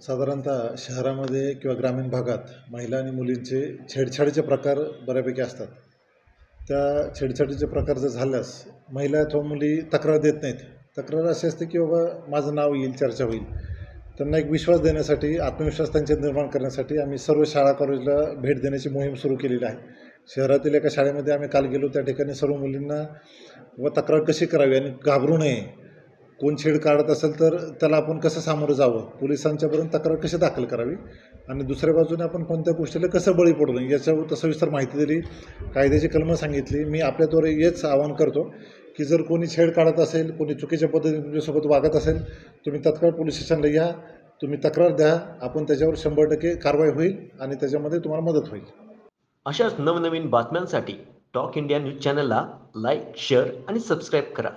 साधारणतः शहरामध्ये किंवा ग्रामीण भागात महिला आणि मुलींचे छेडछाडीचे प्रकार बऱ्यापैकी असतात. त्या छेडछाडीचे प्रकार जर झाल्यास महिला अथवा मुली तक्रार देत नाहीत. तक्रार अशी असते की बाबा माझं नाव येईल चर्चा होईल. त्यांना एक विश्वास देण्यासाठी आत्मविश्वास त्यांच्या निर्माण करण्यासाठी आम्ही सर्व शाळा कॉलेजला भेट देण्याची मोहीम सुरू केलेली आहे. शहरातील एका शाळेमध्ये आम्ही काल गेलो त्या ठिकाणी सर्व मुलींना व तक्रार कशी करावी आणि घाबरू नये कोण छेड काढत असेल तर त्याला आपण कसं सामोरं जावं? पोलिसांच्यापर्यंत तक्रार कशी दाखल करावी? आणि दुसऱ्या बाजूने आपण कोणत्या गोष्टीला कसं बळी पडू नये? याच्यावर सविस्तर माहिती दिली कायद्याची कलमं सांगितली. मी आपल्याद्वारे हेच आवाहन करतो की जर कोणी छेड काढत असेल कोणी चुकीच्या पद्धतीने तुमच्यासोबत वागत असेल तुम्ही तत्काळ पोलीस स्टेशनला या तुम्ही तक्रार द्या आपण त्याच्यावर शंभर टक्के कारवाई होईल आणि त्याच्यामध्ये तुम्हाला मदत होईल. अशाच नवनवीन बातम्यांसाठी टॉक इंडिया न्यूज चॅनलला लाईक शेअर आणि सबस्क्राईब करा.